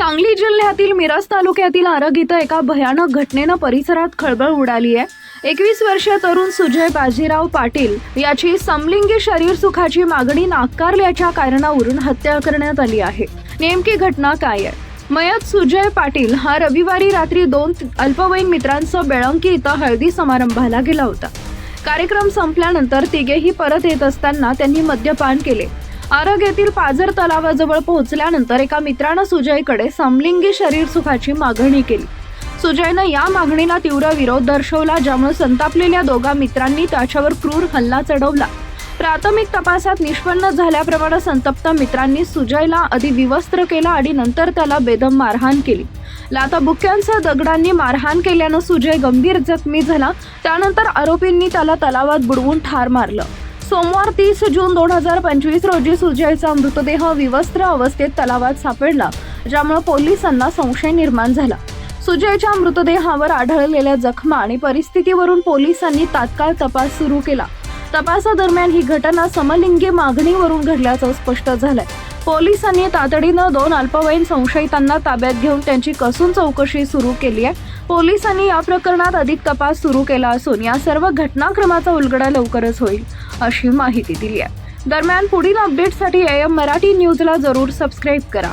सांगली जिल्ह्यातील मिरज तालुक्यातील आरग इथं एका भयानक घटनेनं परिसरात खळबळ उडाली आहे. एकवीस वर्षीय तरुण सुजय बाजीराव पाटील याची समलिंगी शरीर सुखाची मागणी नाकारल्याच्या कारणावरून हत्या करण्यात आली आहे. नेमकी घटना काय आहे? मयत सुजय पाटील हा रविवारी रात्री दोन अल्पवयीन मित्रांसह बेळंकी इथं हळदी समारंभाला गेला होता. कार्यक्रम संपल्यानंतर तिघेही परत येत असताना त्यांनी मद्यपान केले. आरग येथील पाझर तलावाजवळ पोहोचल्यानंतर एका मित्रानं सुजयकडे समलिंगी शरीर सुखाची मागणी केली. सुजयनं या मागणीला तीव्र विरोध दर्शवला ज्यामुळे संतापलेल्या दोघा मित्रांनी त्याच्यावर क्रूर हल्ला चढवला. प्राथमिक तपासात निष्पन्न झाल्याप्रमाणे संतप्त मित्रांनी सुजयला आधी विवस्त्र केला आणि नंतर त्याला बेदम मारहाण केली. लाथाबुक्यांसह दगडांनी मारहाण केल्यानं सुजय गंभीर जखमी झाला. त्यानंतर आरोपींनी त्याला तलावात बुडवून ठार मारलं. सोमवार तीस जून दोन हजार पंचवीस रोजी सुजयचा मृतदेह विवस्त्र अवस्थेत तलावात सापडला ज्यामुळे पोलिसांना संशय निर्माण झाला. सुजयच्या मृतदेहावर आढळलेल्या जखमा आणि परिस्थितीवरून पोलिसांनी तात्काळ तपास सुरू केला. तपासादरम्यान ही घटना समलिंगी मागणीवरून घडल्याचं स्पष्ट झालंय. पोलिसांनी तातडीनं दोन अल्पवयीन संशयितांना ताब्यात घेऊन त्यांची कसून चौकशी सुरू केली आहे. पोलिसांनी या प्रकरणात अधिक तपास सुरू केला असून या सर्व घटनाक्रमाचा उलगडा लवकरच होईल अशी माहिती दिली आहे. दरम्यान पुढील अपडेटसाठी एम मराठी न्यूजला जरूर सबस्क्राईब करा.